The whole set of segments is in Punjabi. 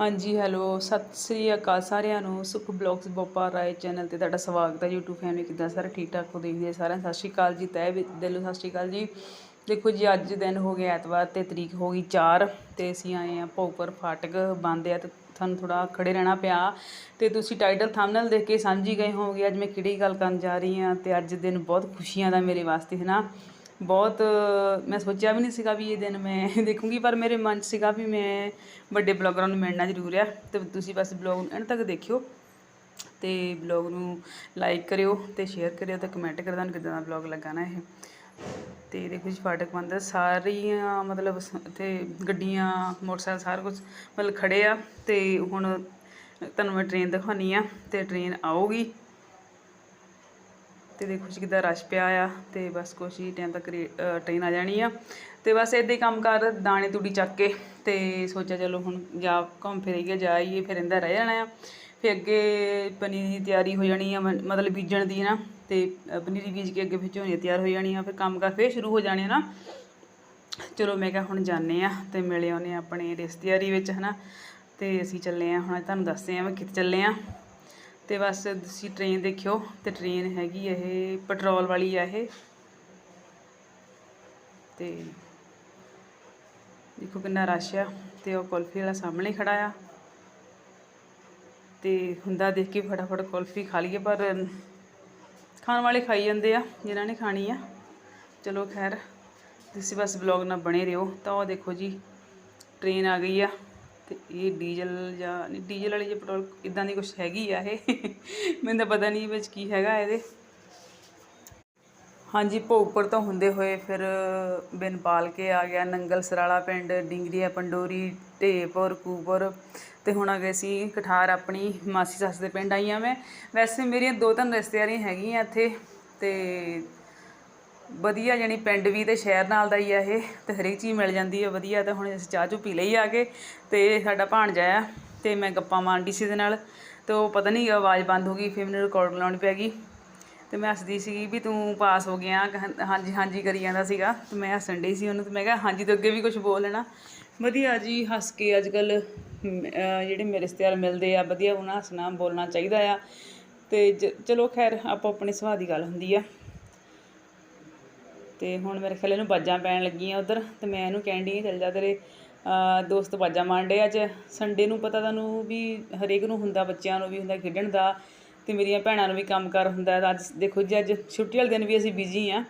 ਹਾਂਜੀ, ਹੈਲੋ, ਸਤਿ ਸ੍ਰੀ ਅਕਾਲ ਸਾਰਿਆਂ ਨੂੰ। ਸੁਖ ਬਲੌਗਸ ਬੋਪਾ ਰਾਏ ਚੈਨਲ ਤੇ ਤੁਹਾਡਾ ਸਵਾਗਤ ਹੈ। YouTube ਫੈਮਿਲੀ ਕਿੱਦਾਂ ਸਾਰੇ ਠੀਕ ਠਾਕ ਹੋ? ਦੇਖਦੇ ਸਾਰਿਆਂ ਸਤਿ ਸ੍ਰੀ ਅਕਾਲ ਜੀ, ਤਹਿ ਦਿਲੋਂ ਸਤਿ ਸ੍ਰੀ ਅਕਾਲ ਜੀ। ਦੇਖੋ ਜੀ, ਅੱਜ ਦਿਨ ਹੋ ਗਿਆ ਐਤਵਾਰ ਤੇ ਤਰੀਕ ਹੋ ਗਈ 4 ਤੇ ਅਸੀਂ ਆਏ ਆ ਭੋਗਪੁਰ ਫਾਟਕ ਬੰਦ ਆ ਤੇ ਤੁਹਾਨੂੰ ਥੋੜਾ ਖੜੇ ਰਹਿਣਾ ਪਿਆ। ਤੇ ਤੁਸੀਂ ਟਾਈਟਲ ਥੰਬਨੇਲ ਦੇਖ ਕੇ ਸਮਝ ਗਏ ਹੋਵੋਗੇ, ਅੱਜ ਮੈਂ ਕਿਹੜੀ ਗੱਲ ਕਰਨ ਜਾ ਰਹੀ ਹਾਂ ਤੇ ਅੱਜ ਦਿਨ ਬਹੁਤ ਖੁਸ਼ੀਆਂ ਦਾ ਮੇਰੇ ਵਾਸਤੇ, ਹੈ ਨਾ? ਬਹੁਤ, ਮੈਂ ਸੋਚਿਆ ਵੀ ਨਹੀਂ ਸੀਗਾ ਵੀ ਇਹ ਦਿਨ ਮੈਂ ਦੇਖੂੰਗੀ, ਪਰ ਮੇਰੇ ਮਨ 'ਚ ਸੀਗਾ ਵੀ ਮੈਂ ਵੱਡੇ ਬਲੌਗਰਾਂ ਨੂੰ ਮਿਲਣਾ ਜ਼ਰੂਰ ਆ। ਤੇ ਤੁਸੀਂ ਬਸ ਬਲੌਗ ਨੂੰ ਐਂਡ ਤੱਕ ਦੇਖਿਓ ਤੇ ਬਲੌਗ ਨੂੰ ਲਾਈਕ ਕਰਿਓ ਤੇ ਸ਼ੇਅਰ ਕਰਿਓ ਤੇ ਕਮੈਂਟ ਕਰਿਓ ਤੁਹਾਨੂੰ ਕਿਦਾਂ ਦਾ ਬਲੌਗ ਲੱਗਾ ਨਾ ਇਹ। ਤੇ ਦੇਖੋ ਜੀ ਫਾਟਕ ਬੰਦ ਸਾਰੀਆਂ ਮਤਲਬ ਸ- ਇੱਥੇ ਗੱਡੀਆਂ, ਮੋਟਰਸਾਈਕਲ ਸਾਰਾ ਕੁਝ ਮਤਲਬ ਖੜੇ ਆ ਤੇ ਹੁਣ ਤੁਹਾਨੂੰ ਮੈਂ ਟ੍ਰੇਨ ਦਿਖਾਉਣੀ ਆ ਤੇ ਟ੍ਰੇਨ ਆਊਗੀ। ਤੇ ਦੇਖੋ ਜੀ ਕਿੱਦਾਂ ਰਸ਼ ਪਿਆ ਆ ਤੇ ਬਸ ਕੁਛ ਹੀ ਟਾਈਮ ਤੱਕ ਟ੍ਰੇਨ ਆ ਜਾਣੀ ਆ। ਤੇ ਬਸ ਇਦਾਂ ਹੀ ਕੰਮ ਕਰ ਦਾਣੇ ਤੂੜੀ ਚੱਕ ਕੇ ਤੇ ਸੋਚਿਆ ਚਲੋ ਹੁਣ ਜਾ ਘੁੰਮ ਫਿਰਈਏ ਜਾਈਏ ਫਿਰ ਇੰਦਾ ਰਹਿ ਜਾਣਾ ਆ। ਫਿਰ ਅੱਗੇ ਪਨੀਰੀ ਦੀ ਤਿਆਰੀ ਹੋ ਜਾਣੀ ਆ ਮ- ਮਤਲਬ ਬੀਜਣ ਦੀ ਨਾ। ਤੇ ਪਨੀਰੀ ਬੀਜ ਕੇ ਅੱਗੇ ਫਿਰ ਝੋਨੇ ਤਿਆਰ ਹੋ ਜਾਣੀ ਆ, ਫਿਰ ਕੰਮ ਕਰ ਫਿਰ ਸ਼ੁਰੂ ਹੋ ਜਾਣੇ ਆ ਨਾ। ਚਲੋ ਮੈਂ ਕਿਹਾ ਹੁਣ ਜਾਂਦੇ ਆ ਤੇ ਮਿਲੇ ਆਉਨੇ ਆ ਆਪਣੇ ਰਿਸ਼ਤੇਦਾਰੀ ਵਿੱਚ ਹਨਾ। ਤੇ ਅਸੀਂ ਚੱਲੇ ਆ, ਹੁਣ ਤੁਹਾਨੂੰ ਦੱਸਦੇ ਆ ਮੈਂ ਕਿੱਥੇ ਚੱਲੇ ਆ। ਤੇ ਬਸ ਤੁਸੀਂ ਟ੍ਰੇਨ ਦੇਖਿਓ, ਤੇ ਟ੍ਰੇਨ ਹੈਗੀ ਇਹ ਪੈਟਰੋਲ ਵਾਲੀ ਆ ਇਹ। ਤੇ ਦੇਖੋ ਕਿੰਨਾ ਰਸ਼ ਆ, ਤੇ ਉਹ ਕੁਲਫੀ ਵਾਲਾ ਸਾਹਮਣੇ ਖੜਾ ਆ। ਤੇ ਹੁੰਦਾ ਦੇਖ ਕੇ ਫਟਾਫਟ ਕੁਲਫੀ ਖਾ ਲਈਏ, ਪਰ ਖਾਣ ਵਾਲੇ ਖਾਈ ਜਾਂਦੇ ਆ ਜਿਨ੍ਹਾਂ ਨੇ ਖਾਣੀ ਆ। ਚਲੋ ਖੈਰ, ਤੁਸੀਂ ਬਸ ਬਲੌਗ ਨਾਲ ਬਣੇ ਰਹੋ, ਤਾਂ ਉਹ ਦੇਖੋ ਜੀ ਟ੍ਰੇਨ ਆ ਗਈ ਆ। ਤੇ ਇਹ ਡੀਜ਼ਲ ਜਾਂ ਨਹੀਂ, ਡੀਜ਼ਲ ਵਾਲੀ ਜਾਂ ਪੈਟਰੋਲ ਇਦਾਂ ਦੀ ਕੁਝ ਹੈਗੀ ਆ ਇਹ, ਮੈਨੂੰ ਤਾਂ ਪਤਾ ਨਹੀਂ ਵਿੱਚ ਕੀ ਹੈਗਾ ਇਹਦੇ। ਹਾਂਜੀ ਭੋਗਪੁਰ ਤੋਂ ਹੁੰਦੇ ਹੋਏ ਫਿਰ ਬਿਨ ਪਾਲ ਕੇ ਆ ਗਿਆ ਨੰਗਲ ਸਰਾਲਾ ਪਿੰਡ ਡਿੰਗਰੀਆ ਪੰਡੋਰੀ, ਢੇਪੁਰ, ਕੂਪੁਰ ਤੇ ਹੁਣ ਆ ਗਏ ਸੀ ਕਠਾਰ ਆਪਣੀ ਮਾਸੀ ਸੱਸ ਦੇ ਪਿੰਡ ਆਈ ਆ ਮੈਂ। ਵੈਸੇ ਮੇਰੀਆਂ ਦੋ ਤਿੰਨ ਰਿਸ਼ਤੇਦਾਰੀਆਂ ਹੈਗੀਆਂ ਇੱਥੇ ਤੇ ਵਧੀਆ ਜਾਣੀ ਪਿੰਡ ਵੀ ਤੇ ਸ਼ਹਿਰ ਨਾਲ ਦਾ ਹੀ ਆ ਇਹ, ਤੇ ਹਰੇਕ ਚੀਜ਼ ਮਿਲ ਜਾਂਦੀ ਹੈ ਵਧੀਆ ਤਾਂ ਹੁਣ ਅਸੀਂ ਚਾਹ ਚੂ ਪੀ ਲਈ ਆ ਕੇ, ਤੇ ਸਾਡਾ ਭਾਣਜਾ ਆ, ਤੇ ਮੈਂ ਗੱਪਾਂ ਮਾਰਦੀ ਸੀ ਇਹਦੇ ਨਾਲ, ਤੇ ਉਹ ਪਤਾ ਨਹੀਂ ਆਵਾਜ਼ ਬੰਦ ਹੋ ਗਈ, ਫਿਰ ਮੈਨੂੰ ਰਿਕਾਰਡ ਲਾਉਣੀ ਪੈ ਗਈ, ਤੇ ਮੈਂ ਹੱਸਦੀ ਸੀ ਵੀ ਤੂੰ ਪਾਸ ਹੋ ਗਿਆ ਕਹਿੰ- ਹਾਂਜੀ ਹਾਂਜੀ ਕਰੀ ਜਾਂਦਾ ਸੀਗਾ, ਤੇ ਮੈਂ ਹੱਸਣ ਡਈ ਸੀ ਉਹਨੂੰ, ਤੇ ਮੈਂ ਕਿਹਾ ਹਾਂਜੀ ਤੋਂ ਅੱਗੇ ਵੀ ਕੁਝ ਬੋਲ ਲੈਣਾ, ਵਧੀਆ ਜੀ ਹੱਸ ਕੇ ਅੱਜ ਕੱਲ ਜਿਹੜੇ ਮੇਰੇ ਰਿਸ਼ਤੇਦਾਰ ਮਿਲਦੇ ਆ, ਵਧੀਆ ਉਹਨਾਂ ਹੱਸਣਾ, ਬੋਲਣਾ ਚਾਹੀਦਾ ਆ, ਤੇ ਜ- ਚਲੋ ਖੈਰ ਆਪੋ ਆਪਣੇ ਸੁਭਾਅ ਦੀ ਗੱਲ ਹੁੰਦੀ ਆ। ਤੇ ਹੁਣ ਮੇਰੇ ਖਿਆਲ ਇਹਨੂੰ ਬਾਜਾਂ ਪੈਣ ਲੱਗੀਆਂ ਉਧਰ ਤੇ ਮੈਂ ਇਹਨੂੰ ਕਹਿਣ ਡਈ ਚੱਲ ਜਾ ਤੇਰੇ ਦੋਸਤ ਬਾਜਾਂ ਮਾਰਦੇ ਅੱਜ। ਸੰਡੇ ਨੂੰ ਪਤਾ ਤੁਹਾਨੂੰ ਵੀ ਹਰੇਕ ਨੂੰ ਹੁੰਦਾ, ਬੱਚਿਆਂ ਨੂੰ ਵੀ ਹੁੰਦਾ, ਖੇਡਣ ਦਾ ਤੇ ਮੇਰੀਆਂ ਭੈਣਾਂ ਨੂੰ ਵੀ ਕੰਮ ਕਰ ਹੁੰਦਾ ਅੱਜ ਦੇਖੋ ਜੀ, ਅੱਜ ਛੁੱਟੀ ਵਾਲੇ ਦਿਨ ਵੀ ਅਸੀਂ ਬਿਜ਼ੀ ਆ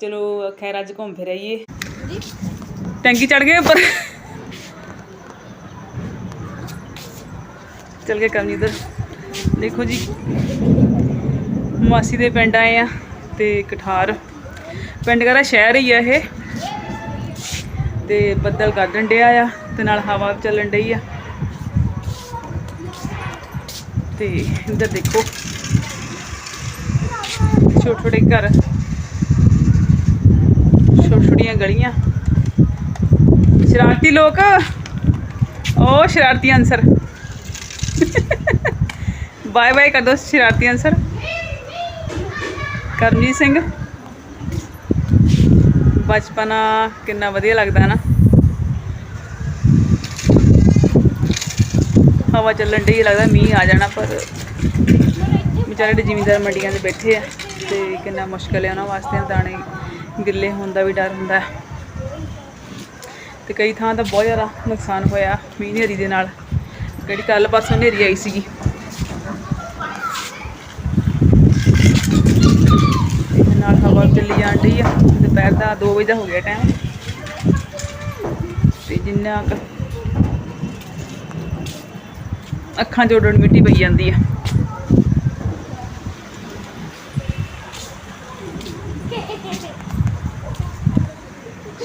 ਚਲੋ, ਖੈਰ, ਅੱਜ ਘੁੰਮ ਫਿਰ ਆਈਏ। ਟੈਂਕੀ ਚੜ ਗਏ ਉੱਪਰ। ਚਲ ਗਏ ਕੰਮ ਇਧਰ। ਦੇਖੋ ਜੀ, ਮਾਸੀ ਦੇ ਪਿੰਡ ਆਏ ਆ ਤੇ ਕਠਾਰ ਪਿੰਡ ਕਰਾ ਸ਼ਹਿਰ ਹੀ ਆ ਇਹ। ਤੇ ਬੱਦਲ ਕੱਢਣ ਡਿਆ ਆ ਤੇ ਨਾਲ ਹਵਾ ਚੱਲਣ ਡਈ ਆ। ਤੇ ਇੱਧਰ ਦੇਖੋ। ਛੋਟੇ ਛੋਟੇ ਘਰ। ਛੋਟੀਆਂ ਛੋਟੀਆਂ ਗਲੀਆਂ। ਸ਼ਰਾਰਤੀ ਲੋਕ। ਉਹ ਸ਼ਰਾਰਤੀ ਅਨਸਰ। ਬਾਏ ਬਾਏ ਕਰ ਦੋ ਸ਼ਰਾਰਤੀ ਅਨਸਰ। ਕਰਮਜੀਤ ਸਿੰਘ। ਬਚਪਨਾ ਕਿੰਨਾ ਵਧੀਆ ਲੱਗਦਾ ਹੈ ਨਾ ਹਵਾ ਚੱਲਣ ਡਈ ਲੱਗਦਾ ਮੀਂਹ ਆ ਜਾਣਾ, ਪਰ ਵਿਚਾਰੇ ਜਿਹੜੇ ਜ਼ਿਮੀਂਦਾਰ ਮੰਡੀਆਂ 'ਤੇ ਬੈਠੇ ਆ ਤੇ ਕਿੰਨਾ ਮੁਸ਼ਕਲ ਹੈ ਉਹਨਾਂ ਵਾਸਤੇ, ਦਾਣੇ ਗਿੱਲੇ ਹੋਣ ਦਾ ਵੀ ਡਰ ਹੁੰਦਾ। ਹੈ। ਤੇ ਕਈ ਥਾਂ ਤਾਂ ਬਹੁਤ ਜ਼ਿਆਦਾ ਨੁਕਸਾਨ ਹੋਇਆ ਮੀਂਹ ਹਨੇਰੀ ਦੇ ਨਾਲ। ਕਿਹੜੀ ਕੱਲ ਪਾਸੋਂ ਹਨੇਰੀ ਆਈ ਸੀਗੀ। ਨਾਲ ਹਵਾ ਚੱਲੀ ਜਾਣ ਡਈ ਆ। ਦੁਪਹਿਰ ਦਾ 2 ਵਜੇ ਦਾ ਹੋ ਗਿਆ ਟਾਈਮ ਤੇ ਜਿੰਨਾ ਕੁ ਅੱਖਾਂ 'ਚ ਉੱਡਣ ਮਿੱਟੀ ਪਈ ਜਾਂਦੀ ਆ।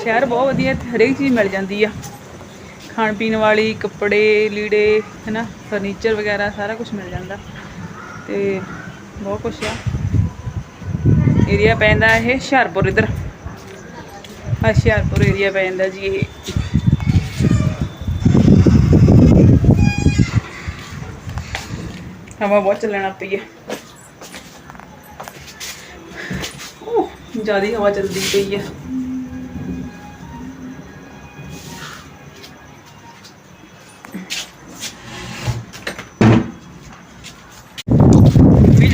ਸ਼ਹਿਰ ਬਹੁਤ ਵਧੀਆ, ਇੱਥੇ ਹਰੇਕ ਚੀਜ਼ ਮਿਲ ਜਾਂਦੀ ਆ। ਖਾਣ ਪੀਣ ਵਾਲੀ, ਕੱਪੜੇ, ਲੀੜੇ, ਹੈਨਾ ਫਰਨੀਚਰ ਵਗੈਰਾ ਸਾਰਾ ਕੁਝ ਮਿਲ ਜਾਂਦਾ। ਤੇ ਬਹੁਤ ਕੁਝ ਆ। ਏਰੀਆ ਪੈਂਦਾ ਇਹ ਹੁਸ਼ਿਆਰਪੁਰ ਇਧਰ। ਹਸ਼ਿਆਰਪੁਰ ਏਰੀਆ ਪੈ ਜਾਂਦਾ ਜੀ ਇਹ। ਹਵਾ ਬਹੁਤ ਚੱਲਣਾ ਪਈ ਹੈ। ਜ਼ਿਆਦਾ ਹਵਾ ਚੱਲਦੀ ਪਈ ਹੈ।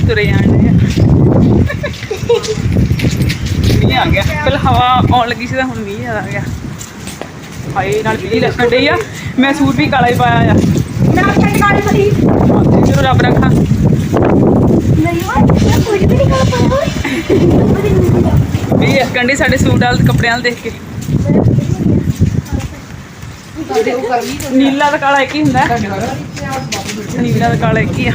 ਤੁਰੇ ਆਣੇ ਆ ਗਿਆ। ਪਹਿਲਾਂ ਹਵਾ ਆਉਣ ਲੱਗੀ ਸੀ ਤਾਂ ਹੁਣ ਮੀਂਹ ਜ਼ਿਆਦਾ ਆ ਗਿਆ। ਹਾਏ ਨਾਲ ਬਿਜਲੀ ਲੱਸਣ ਡਈ ਆ। ਮੈਂ ਸੂਟ ਵੀ ਕਾਲਾ ਹੀ ਪਾਇਆ ਆ। ਮੈਂ ਆਪਣੀ ਫੜੀ ਤੇ ਚਲੋ ਰੱਬ ਰੱਖਾ। ਨਹੀਂ ਮੈਂ ਕੁਝ ਵੀ ਨਹੀਂ ਕਰ ਪਾਉਂਦਾ ਵੀ ਇਸ ਕੰਡੇ ਸਾਡੇ ਸੂਟ ਵਾਲ ਕੱਪੜਿਆਂ ਵਾਲ ਦੇਖ ਕੇ। ਨੀਲਾ ਤੇ ਕਾਲਾ ਇੱਕ ਹੀ ਹੁੰਦਾ। ਨੀਲਾ ਤੇ ਕਾਲਾ ਇੱਕ ਹੀ ਆ।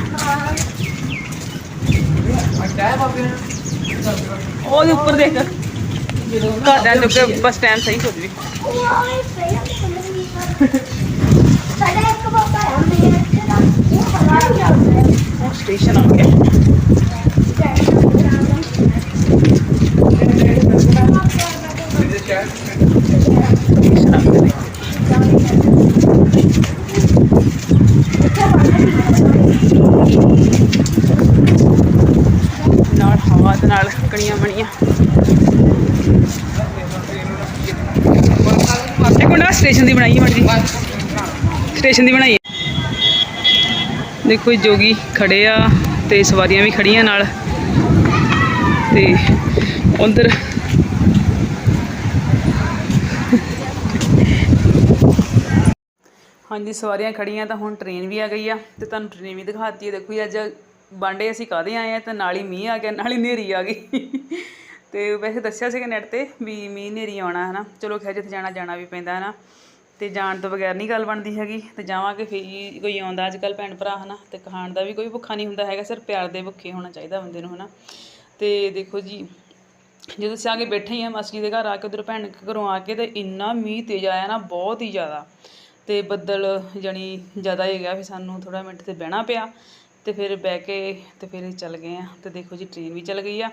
ਉਹਦੇ ਉੱਪਰ ਦੇਖ। ਘਰਦਿਆਂ ਨੂੰ ਕਿ ਬਸ ਟਾਈਮ ਸਹੀ ਸਾਡਾ ਇੱਕ ਬਾਬਾ ਮੇਰੇ ਇੱਥੇ ਦਾ ਉਹ ਉਹ ਸਟੇਸ਼ਨ ਆ ਗਿਆ ਸਟੇਸ਼ਨ ਆ ਗਿਆ ਨਾਲ ਹਵਾ ਤੇ ਨਾਲ ਕਣੀਆਂ ਬਣੀਆਂ ਇੱਕ ਮਿੰਟ ਸਟੇਸ਼ਨ ਦੀ ਬਣਾਈ ਮੜੀ ਸਟੇਸ਼ਨ ਦੀ ਬਣਾਈ ਦੇਖੋ ਇਹ ਜੋਗੀ ਖੜੇ ਆ ਤੇ ਸਵਾਰੀਆਂ ਵੀ ਖੜੀਆਂ ਨਾਲ। ਤੇ ਉਧਰ ਹਾਂਜੀ, ਸਵਾਰੀਆਂ ਖੜੀਆਂ ਤਾਂ ਹੁਣ ਟ੍ਰੇਨ ਵੀ ਆ ਗਈ ਆ ਤੇ ਤੁਹਾਨੂੰ ਟ੍ਰੇਨ ਵੀ ਦਿਖਾਤੀ ਹੈ ਦੇਖੋ ਜੀ, ਅੱਜ ਬਾਂਡੇ ਅਸੀਂ ਕਾਹਦੇ ਆਏ ਆ ਤਾਂ ਨਾਲ ਹੀ ਮੀਂਹ ਆ ਗਿਆ, ਨਾਲ ਹੀ ਹਨੇਰੀ ਆ ਗਈ। ਤੇ ਵੈਸੇ ਦੱਸਿਆ ਸੀਗਾ ਨੈਟ ਤੇ ਵੀ ਮੀਂਹ ਹਨੇਰੀ ਆਉਣਾ ਹੈ ਚਲੋ ਖੈਰ, ਜਿੱਥੇ ਜਾਣਾ ਜਾਣਾ ਵੀ ਪੈਂਦਾ, ਹਨਾ? ਤੇ ਜਾਣ ਤੋਂ ਬਗੈਰ ਨਹੀਂ ਗੱਲ ਬਣਦੀ ਹੈਗੀ ਤੇ ਜਾਵਾਂਗੇ ਫਿਰ ਕੋਈ ਆਉਂਦਾ ਅੱਜ ਕੱਲ ਭੈਣ ਭਰਾ, ਹਨਾ? ਤੇ ਖਾਣ ਦਾ ਵੀ ਕੋਈ ਭੁੱਖਾ ਨਹੀਂ ਹੁੰਦਾ ਹੈਗਾ, ਸਿਰਫ ਪਿਆਰ ਦੇ ਭੁੱਖੇ ਹੋਣਾ ਚਾਹੀਦਾ ਬੰਦੇ ਨੂੰ, ਹਨਾ? ਤੇ ਦੇਖੋ ਜੀ, ਜਦੋਂ ਅਸੀਂ ਆ ਕੇ ਬੈਠੇ ਹੀ ਆ ਮਾਸੀ ਦੇ ਘਰ ਆ ਕੇ, ਉਧਰ ਭੈਣ ਘਰੋਂ ਆ ਕੇ ਤੇ ਇੰਨਾ ਮੀਂਹ ਤੇਜ਼ ਆਇਆ ਨਾ, ਬਹੁਤ ਹੀ ਜ਼ਿਆਦਾ। ਤੇ ਬੱਦਲ ਜਣੀ ਜ਼ਿਆਦਾ ਹੀ ਗਿਆ ਫਿਰ ਸਾਨੂੰ ਥੋੜਾ ਮਿੰਟ ਤੇ ਬਹਿਣਾ ਪਿਆ ਤੇ ਫਿਰ ਬਹਿ ਕੇ ਤੇ ਫਿਰ ਚੱਲ ਗਏ ਆ ਤੇ ਦੇਖੋ ਜੀ ਟ੍ਰੇਨ ਵੀ ਚੱਲ ਗਈ ਆ।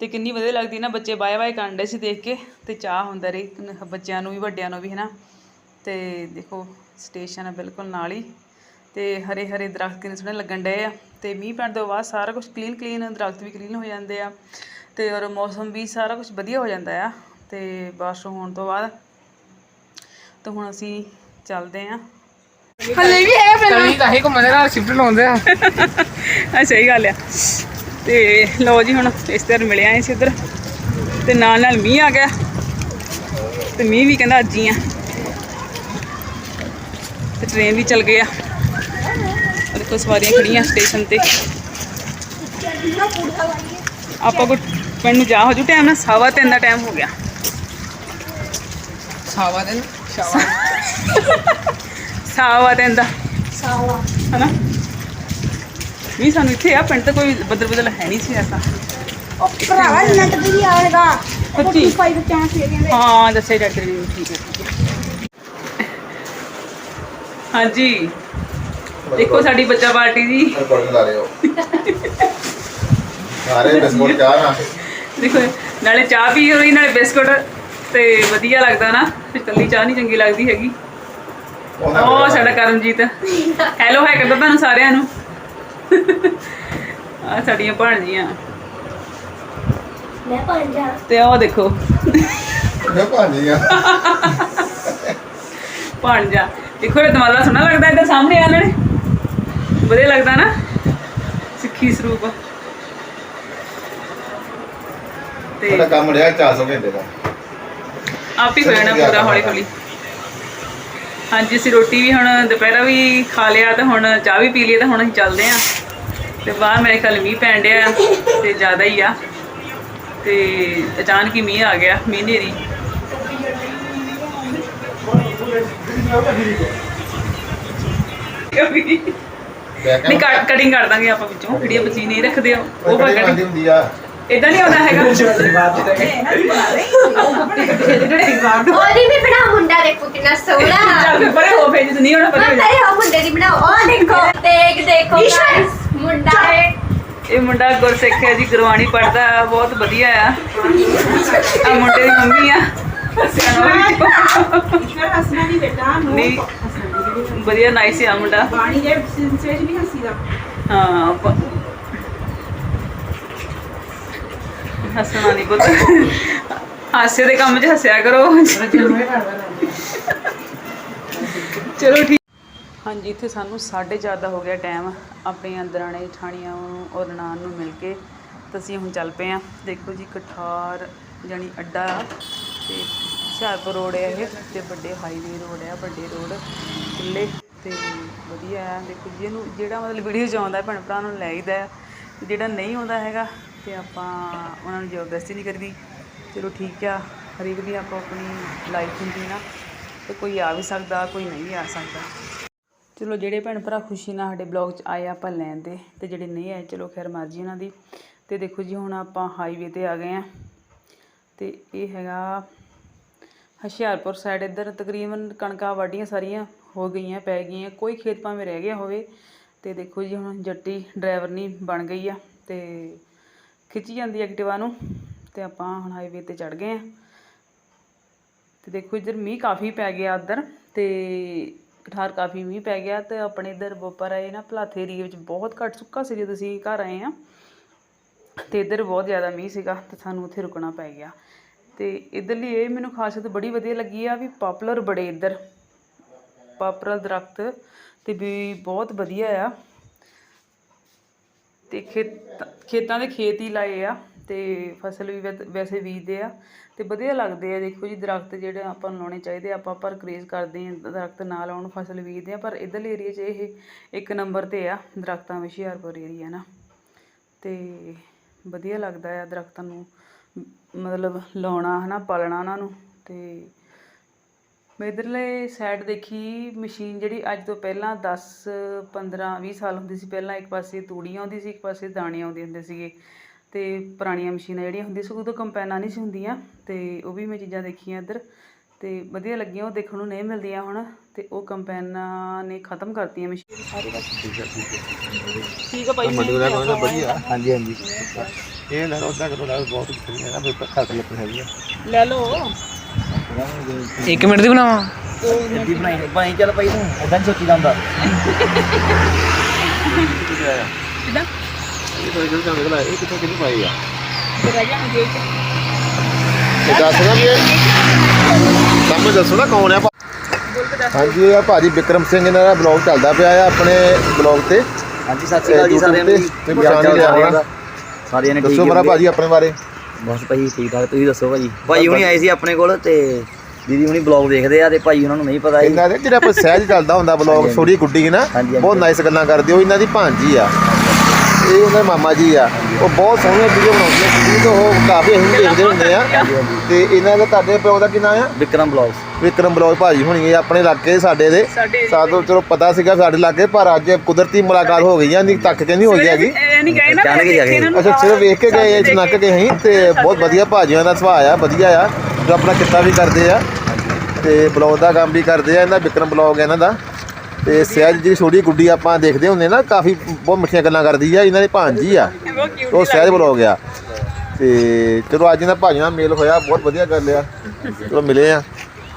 ਤੇ ਕਿੰਨੀ ਵਧੀਆ ਲੱਗਦੀ ਨਾ ਬੱਚੇ ਬਾਏ ਬਾਏ ਕਰਨ ਡੇ ਸੀ ਦੇਖ ਕੇ ਤੇ ਚਾਹ ਹੁੰਦਾ ਰਹੀ, ਬੱਚਿਆਂ ਨੂੰ ਵੀ, ਵੱਡਿਆਂ ਨੂੰ ਵੀ, ਹਨਾ? ਤੇ ਦੇਖੋ ਸਟੇਸ਼ਨ ਆ ਬਿਲਕੁਲ ਨਾਲ ਹੀ ਤੇ ਹਰੇ ਹਰੇ ਦਰਖਤ ਕਿੰਨੇ ਸੋਹਣੇ ਲੱਗਣ ਡਏ ਆ ਤੇ ਮੀਂਹ ਪੈਣ ਤੋਂ ਬਾਅਦ ਸਾਰਾ ਕੁਝ ਕਲੀਨ ਕਲੀਨ ਦਰਖਤ ਵੀ ਕਲੀਨ ਹੋ ਜਾਂਦੇ ਆ ਤੇ ਔਰ ਮੌਸਮ ਵੀ ਸਾਰਾ ਕੁਝ ਵਧੀਆ ਹੋ ਜਾਂਦਾ ਆ ਤੇ ਬਾਰਿਸ਼ ਹੋਣ ਤੋਂ ਬਾਅਦ ਤਾਂ ਹੁਣ ਅਸੀਂ ਚੱਲਦੇ ਆ। ਹਲੇ ਵੀ ਹੈ ਕਈ ਤਾਂ ਹੀ ਘੁੰਮਣ ਦੇ ਨਾਲ ਸ਼ਿਫਟ ਲਾਉਂਦੇ ਆ। ਆ ਸਹੀ ਗੱਲ ਆ। ਤੇ ਲਓ ਜੀ ਹੁਣ ਇਸ ਤਰ੍ਹਾਂ ਮਿਲਿਆ ਸੀ ਇੱਧਰ ਤੇ ਨਾਲ ਨਾਲ ਮੀਂਹ ਆ ਗਿਆ ਤੇ ਮੀਂਹ ਵੀ ਕਹਿੰਦਾ ਅੱਜ ਹੀ ਆ। ਤੇ ਟ੍ਰੇਨ ਵੀ ਚੱਲ ਗਈ ਆ। ਦੇਖੋ ਸਵਾਰੀਆਂ ਖੜੀਆਂ ਸਟੇਸ਼ਨ ਤੇ। ਆਪਾਂ ਕੋ ਪਿੰਡ ਨੂੰ ਜਾ ਹੋ ਜੂ ਟਾਈਮ ਨਾ ਸਵਾ ਤਿੰਨ ਦਾ ਟਾਈਮ ਹੋ ਗਿਆ। ਸਾਵਾ ਦਿਨ ਸ਼ਾਵਾ। ਸਵਾ ਤਿੰਨ ਦਾ। ਸਾਵਾ। ਹਨਾ? ਵੀ ਸਾਨੂੰ ਇੱਥੇ ਆ ਪਿੰਡ ਤੇ ਕੋਈ ਬਦਲ ਬਦਲ ਹੈ ਨਹੀਂ ਸੀ ਐਸਾ। ਉਹ ਭਰਾਵਾ ਨਟ ਵੀ ਆਏਗਾ। ਪੱਚੀ। 45 ਚਾਂਸ ਦੇ ਕਹਿੰਦੇ ਹਾਂ ਦੱਸਿਆ ਡਾਕਟਰ ਜੀ ਨੇ ਠੀਕ ਹੈ ਠੀਕ ਹੈ। ਹਾਂਜੀ। ਦੇਖੋ ਸਾਡੀ ਬੱਚਾ ਪਾਰਟੀ ਜੀ। ਰਿਕਾਰਡਿੰਗ ਲਾ ਰਹੇ ਹੋ। ਸਾਰੇ ਬਿਸਕੁਟ ਚਾਹ ਨਾ ਦੇਖੋ ਨਾਲੇ ਚਾਹ ਪੀ ਹੋਈ ਨਾਲੇ ਬਿਸਕੁਟ ਤੇ ਵਧੀਆ ਲੱਗਦਾ ਨਾ। ਤੇ ਕੱਲੀ ਚਾਹ ਨਹੀਂ ਚੰਗੀ ਲੱਗਦੀ ਹੈਗੀ। ਉਹ ਸਾਡਾ ਕਰਮਜੀਤ। ਹੈਲੋ ਹੈ ਕਰਦਾ ਤੁਹਾਨੂੰ ਸਾਰਿਆਂ ਨੂੰ। ਆ ਸਾਡੀਆਂ ਭਾਣਜੀਆਂ। ਮੈਂ ਪੰਜਾ ਤੇ ਉਹ ਦੇਖੋ। ਮੈਂ ਭਾਂਜੀ ਆ ਭਾਣਜਾ। ਦੇਖੋ ਇਹ ਦਮਾਲਾ ਸੋਹਣਾ ਲੱਗਦਾ ਇਹਦੇ ਸਾਹਮਣੇ ਆ ਨੇ ਵਧੀਆ ਲੱਗਦਾ ਨਾ? ਸਿੱਖੀ ਸਰੂਪ। ਤੇ ਕੰਮ ਰਿਹਾ 400 ਘੰਟੇ ਦਾ। ਆਪ ਹੀ ਹੋ ਜਾਣਾ ਪੂਰਾ ਹੌਲੀ ਹੌਲੀ। ਹਾਂਜੀ ਅਸੀਂ ਰੋਟੀ ਵੀ ਹੁਣ ਦੁਪਹਿਰਾ ਵੀ ਖਾ ਲਿਆ ਤੇ ਹੁਣ ਚਾਹ ਵੀ ਪੀ ਲਈ ਤੇ ਹੁਣ ਅਸੀਂ ਚੱਲਦੇ ਆਂ ਤੇ ਬਾਹਰ ਮੇਰੇ ਖਿਆਲ ਮੀਂਹ ਪੈਣ ਡਿਆ ਤੇ ਜ਼ਿਆਦਾ ਹੀ ਆ। ਤੇ ਅਚਾਨਕ ਹੀ ਮੀਂਹ ਆ ਗਿਆ ਮੀਂਹ ਨੇਰੀ। ਨਹੀਂ ਕੱਟ ਕਟਿੰਗ ਕਰ ਦਾਂਗੇ ਆਪਾਂ ਵਿੱਚੋਂ ਜਿਹੜੀਆਂ ਬਚੀ ਨਹੀਂ ਰੱਖਦੇ ਆ ਉਹ ਉਹ ਪਾ ਬੜੀ ਕਟਿੰਗ ਹੁੰਦੀ ਆ। ਇਦਾਂ ਨਹੀਂ ਆਉਂਦਾ ਹੈਗਾ। ਉਹਦੀ ਵੀ ਬਣਾ ਮੁੰਡਾ ਦੇਖੋ ਕਿੰਨਾ ਸੋਹਣਾ। ਚੱਲ ਫਿਰ ਪਰੇ ਹੋ ਫੇਜ ਨਹੀਂ ਹੋਣਾ ਪਰੇ ਹੋ ਜਾ। ਅਰੇ ਉਹ ਮੁੰਡੇ ਦੀ ਬਣਾਓ। ਉਹ ਦੇਖੋ ਦੇਖ ਦੇਖੋ guys, ਮੁੰਡਾ ਹੈ। ਇਹ ਮੁੰਡਾ ਗੁਰਸਿੱਖ ਹੈ ਜੀ ਗੁਰਬਾਣੀ ਪੜਦਾ ਬਹੁਤ ਵਧੀਆ ਆ। ਆ ਮੁੰਡੇ ਦੀ ਮੰਮੀ ਆ। ਹੱਸਣਾ ਨਹੀਂ ਬੇਟਾ ਨਹੀਂ ਵਧੀਆ ਨਾਈਸ ਆ ਮੁੰਡਾ। ਬਾਣੀ ਦੇ ਸਿਲਸਿਲੇ 'ਚ ਨਹੀਂ ਹਾਂ ਪ- ਹੱਸਣਾ ਨਹੀਂ ਪੁੱਤ। ਹਾਸੇ ਦੇ ਕੰਮ 'ਚ ਹੱਸਿਆ ਕਰੋ। ਚਲੋ ਠੀਕ। ਹਾਂਜੀ, ਇੱਥੇ ਸਾਨੂੰ 4:30 ਦਾ ਹੋ ਗਿਆ ਟਾਈਮ ਆਪਣੀਆਂ ਦਰਾਣੇ ਠਾਣੀਆਂ ਨੂੰ ਔਰ ਨਨਾਣ ਨੂੰ ਮਿਲ ਕੇ ਤਾਂ ਅਸੀਂ ਹੁਣ ਚੱਲ ਪਏ ਆ ਦੇਖੋ ਜੀ, ਕਠਾਰ ਜਾਣੀ ਅੱਡਾ ਤੇ ਹੁਸ਼ਿਆਰਪੁਰ ਰੋਡ ਹੈ ਇਹ, ਤੇ ਵੱਡੇ ਹਾਈਵੇ ਰੋਡ ਹੈ, ਵੱਡੇ ਰੋਡ ਖੁੱਲੇ ਤੇ ਵਧੀਆ ਆ ਦੇਖੋ ਜਿਹਨੂੰ ਜਿਹੜਾ ਮਤਲਬ ਵੀਡੀਓ 'ਚ ਆਉਂਦਾ ਭੈਣ ਭਰਾ ਨੂੰ ਲੈ ਆਈਦਾ ਜਿਹੜਾ ਨਹੀਂ ਆਉਂਦਾ ਹੈਗਾ, ਤੇ ਆਪਾਂ ਉਹਨਾਂ ਨੂੰ ਜ਼ਬਰਦਸਤੀ ਨਹੀਂ ਕਰਦੀ। ਚਲੋ ਠੀਕ ਆ, ਹਰੇਕ ਦੀ ਆਪੋ ਆਪਣੀ ਲਾਈਫ ਹੁੰਦੀ ਨਾ, ਤੇ ਕੋਈ ਆ ਵੀ ਸਕਦਾ, ਕੋਈ ਨਹੀਂ ਵੀ ਆ ਸਕਦਾ। ਚਲੋ ਜਿਹੜੇ ਭੈਣ ਭਰਾ ਖੁਸ਼ੀ ਨਾਲ ਸਾਡੇ ਬਲੌਗ 'ਚ ਆਏ ਆਪਾਂ ਲੈਣ ਦੇ, ਤੇ ਜਿਹੜੇ ਨਹੀਂ ਆਏ, ਚਲੋ ਖੈਰ ਮਰਜ਼ੀ ਉਹਨਾਂ ਦੀ। ਤੇ ਦੇਖੋ ਜੀ, ਹੁਣ ਆਪਾਂ ਹਾਈਵੇ ਤੇ ਆ ਗਏ ਆ। ਤੇ ਇਹ ਹੈਗਾ ਹੁਸ਼ਿਆਰਪੁਰ ਸਾਈਡ ਇੱਧਰ ਤਕਰੀਬਨ ਕਣਕਾਂ ਵਾਢੀਆਂ ਸਾਰੀਆਂ ਹੋ ਗਈਆਂ, ਪੈ ਗਈਆਂ। ਕੋਈ ਖੇਤ ਭਾਵੇਂ ਰਹਿ ਗਿਆ ਹੋਵੇ, ਤੇ ਦੇਖੋ ਜੀ ਹੁਣ ਜੱਟੀ ਡਰਾਈਵਰ ਨਹੀਂ ਬਣ ਗਈ ਆ, ਤੇ ਖਿੱਚੀ ਜਾਂਦੀ ਐਕਟਿਵਾ ਨੂੰ, ਤੇ ਆਪਾਂ ਹੁਣ ਹਾਈਵੇ ਤੇ ਚੜ ਗਏ ਆ। ਤੇ ਦੇਖੋ ਇੱਧਰ ਮੀਂਹ ਕਾਫੀ ਪੈ ਗਿਆ ਇੱਧਰ ਤੇ ਕਠਾਰ ਕਾਫੀ ਮੀਂਹ ਪੈ ਗਿਆ, ਤੇ ਆਪਣੇ ਇੱਧਰ ਬੋਪਰ ਆਏ ਨਾ ਭਲਾਥੇ ਏਰੀਏ ਵਿੱਚ ਬਹੁਤ ਘੱਟ ਸੁੱਕਾ ਸੀ ਜਦੋਂ ਅਸੀਂ ਘਰ ਆਏ ਆ, ਤੇ ਇੱਧਰ ਬਹੁਤ ਜ਼ਿਆਦਾ ਮੀਂਹ ਸੀਗਾ, ਤੇ ਸਾਨੂੰ ਉੱਥੇ ਰੁਕਣਾ ਪੈ ਗਿਆ। ਤੇ ਇੱਧਰਲੀ ਇਹ ਮੈਨੂੰ ਖਾਸੀਅਤ ਬੜੀ ਵਧੀਆ ਲੱਗੀ ਆ ਵੀ ਪਾਪੂਲਰ ਬੜੇ ਇੱਧਰ। ਪਾਪੂਲਰ ਦਰਖਤ ਤੇ ਵੀ ਬਹੁਤ ਵਧੀਆ ਆ। ਤੇ ਖੇਤ, ਖੇਤਾਂ ਦੇ ਖੇਤ ਹੀ ਲਾਏ ਆ ਤੇ ਫਸਲ ਵੀ ਵੈਤ- ਵੈਸੇ ਬੀਜਦੇ ਆ ਤੇ ਵਧੀਆ ਲੱਗਦੇ ਆ। ਦੇਖੋ ਜੀ, ਦਰਖਤ ਜਿਹੜੇ ਆਪਾਂ ਨੂੰ ਲਾਉਣੇ ਚਾਹੀਦੇ ਆ। ਆਪਾਂ ਪਰ ਕਰੇਜ਼ ਕਰਦੇ ਆ ਦਰਖਤ ਨਾ ਲਾਉਣ, ਫਸਲ ਬੀਜਦੇ ਆ ਪਰ ਇਧਰਲੇ ਏਰੀਆ 'ਚ ਇਹ ਇੱਕ ਨੰਬਰ ਤੇ ਆ, ਦਰਖਤਾਂ ਵਿੱਚ ਹੁਸ਼ਿਆਰਪੁਰ ਏਰੀਆ ਨਾ। ਤੇ ਵਧੀਆ ਲੱਗਦਾ ਆ ਦਰਖਤਾਂ ਨੂੰ ਮਤਲਬ ਲਾਉਣਾ ਹਨਾ ਪਾਲਣਾ ਉਹਨਾਂ ਨੂੰ। ਤੇ ਮੈਂ ਇੱਧਰਲੇ ਸਾਈਡ ਦੇਖੀ ਮਸ਼ੀਨ ਜਿਹੜੀ ਅੱਜ ਤੋਂ ਪਹਿਲਾਂ 10 15 20 ਸਾਲ ਹੁੰਦੀ ਸੀ ਪਹਿਲਾਂ ਇੱਕ ਪਾਸੇ ਤੂੜੀਆਂ ਆਉਂਦੀ ਸੀ ਇੱਕ ਪਾਸੇ ਦਾਣੇ ਆਉਂਦੇ ਹੁੰਦੇ ਸੀਗੇ। ਤੇ ਪੁਰਾਣੀਆਂ ਮਸ਼ੀਨਾਂ ਜਿਹੜੀਆਂ ਹੁੰਦੀਆਂ ਸੀ ਉਦੋਂ ਕੰਪੈਨਾਂ ਨਹੀਂ ਸੀ ਹੁੰਦੀਆਂ। ਤੇ ਉਹ ਵੀ ਮੈਂ ਚੀਜ਼ਾਂ ਦੇਖੀਆਂ ਇੱਧਰ। ਤੇ ਵਧੀਆ ਲੱਗੀਆਂ ਉਹ ਦੇਖਣ ਨੂੰ ਨਹੀਂ ਮਿਲਦੀਆਂ ਹੁਣ। ਤੇ ਉਹ ਕੰਪੈਨਾਂ ਨੇ ਖਤਮ ਕਰਤੀਆਂ ਮਸ਼ੀਨ। ਸਾਰੇ ਪਾਸੇ ਠੀਕ ਆ ਭਾਈ। ਮਡੂਲਾ ਕੋਲ ਵਧੀਆ। ਹਾਂਜੀ ਹਾਂਜੀ। ਇਹ ਨਾ ਉਦਾਂ ਕਰੋ ਦਾ ਬਹੁਤ ਵਧੀਆ ਹੈਗਾ ਖਰਚ ਲੱਗ ਹੈਗੀ ਆ। ਲੈ ਲਓ। 1 ਮਿੰਟ ਦੀ ਬਣਾਵਾਂ? ਜੱਦੀ ਬਣਾਈ ਬਣਾਈ ਚੱਲ ਪਈ ਤੂੰ ਇਦਾਂ ਸੋਚੀ ਜਾਂਦਾ ਕਿਦਾਂ ਇਹ ਕੋਈ ਗੱਲ ਨਹੀਂ ਇਹ ਕਿੱਥੋਂ ਕਿੱਥੇ ਪਾਈ ਆ ਤੇ ਰਹਿ ਜਾਣਗੇ ਜੇਬ 'ਚ ਇਹ ਦੱਸ ਨਾ ਵੀ ਇਹ ਸਾਨੂੰ ਦੱਸੋ ਨਾ ਕੌਣ ਆ ਭਾ- ਹਾਂਜੀ ਇਹ ਆ ਭਾਜੀ ਵਿਕਰਮ ਸਿੰਘ ਇਹਨਾਂ ਦਾ ਬਲੌਗ ਚੱਲਦਾ ਪਿਆ ਆ ਆਪਣੇ ਬਲੌਗ ਤੇ। ਹਾਂਜੀ ਸਤਿ ਸ਼੍ਰੀ ਅਕਾਲ ਜੀ ਸਾਰਿਆਂ ਨੂੰ। ਤੇ ਲਿਆ ਹੋਣਾ। ਸਾਰਿਆਂ ਨੇ ਠੀਕ ਦੱਸੋ ਮੇਰਾ ਭਾਜੀ ਆਪਣੇ ਬਾਰੇ। ਬਸ ਭਾਈ ਠੀਕ ਠਾਕ ਤੁਸੀਂ ਦੱਸੋ ਭਾਜੀ ਭਾਈ ਹੁਣੀ ਆਏ ਸੀ ਆਪਣੇ ਕੋਲ ਤੇ ਦੀਦੀ ਹੁਣੀ ਬਲੌਗ ਦੇਖਦੇ ਆ ਤੇ ਭਾਈ ਉਹਨਾਂ ਨੂੰ ਨਹੀਂ ਪਤਾ ਇਹਨਾਂ ਦੇ ਜਿਹੜਾ ਆਪਾਂ ਸਹਿਜ ਚੱਲਦਾ ਹੁੰਦਾ ਬਲੌਗ ਛੋਟੀ ਗੁੱਡੀ ਨਾ। ਬਹੁਤ ਨਾਈਸ ਗੱਲਾਂ ਕਰਦੇ ਹੋ ਇਹਨਾਂ ਦੀ ਭਾਂਜੀ ਆ। ਇਹ ਉਹਨਾਂ ਦੇ ਮਾਮਾ ਜੀ ਆ। ਉਹ ਬਹੁਤ ਸੋਹਣੀਆਂ ਵੀਡੀਓ ਬਣਾਉਂਦੇ ਆ ਕੁੜੀ ਤੋਂ ਉਹ ਕਾਫੀ ਅਸੀਂ ਦੇਖਦੇ ਹੁੰਦੇ ਆ। ਤੇ ਇਹਨਾਂ ਦਾ ਤੁਹਾਡੇ ਪਿਓ ਦਾ ਕੀ ਨਾਮ ਆ? ਵਿਕਰਮ ਬਲੌਗਸ ਵਿਕਰਮ ਬਲੌਗ ਭਾਜੀ ਹੋਣੀ ਇਹ ਆਪਣੇ ਇਲਾਕੇ ਸਾਡੇ ਦੇ। ਸਾਡੇ ਸਾਦੋਂ ਚਲੋ ਪਤਾ ਸੀਗਾ ਸਾਡੇ ਇਲਾਕੇ ਪਰ ਅੱਜ ਕੁਦਰਤੀ ਮੁਲਾਕਾਤ ਹੋ ਗਈ ਆ ਨਹੀਂ ਤੱਕ ਕੇ ਨਹੀਂ ਗਏ ਨਾ ਹੀ ਆ। ਇਹਨਾਂ ਨੂੰ ਅੱਛਾ ਸਿਰਫ ਵੇਖ ਕੇ ਗਏ ਇੱਥੇ ਨੱਕ ਕੇ ਅਸੀਂ ਤੇ ਬਹੁਤ ਵਧੀਆ ਭਾਜੀਆਂ ਦਾ ਸੁਭਾਅ ਆ ਵਧੀਆ ਆ। ਜੋ ਆਪਣਾ ਕਿੱਤਾ ਵੀ ਕਰਦੇ ਆ। ਤੇ ਬਲੌਗ ਦਾ ਕੰਮ ਵੀ ਕਰਦੇ ਆ ਇਹਨਾਂ ਵਿਕਰਮ ਬਲੌਗ ਇਹਨਾਂ ਦਾ। ਤੇ ਸਹਿਜ ਜਿਹੜੀ ਛੋਟੀ ਗੁੱਡੀ ਆਪਾਂ ਦੇਖਦੇ ਹੁੰਦੇ ਨਾ ਕਾਫੀ ਬਹੁਤ ਮਿੱਠੀਆਂ ਗੱਲਾਂ ਕਰਦੀ ਆ ਇਹਨਾਂ ਦੀ ਭਾਂਜੀ ਆ। ਉਹ ਸਹਿਜ ਬਲੌਗ ਆ। ਤੇ ਚਲੋ ਅੱਜ ਇਹਨਾਂ ਭਾਜੀਆਂ ਨਾਲ ਮੇਲ ਹੋਇਆ ਬਹੁਤ ਵਧੀਆ ਗੱਲ ਆ। ਚਲੋ ਮਿਲੇ ਆ।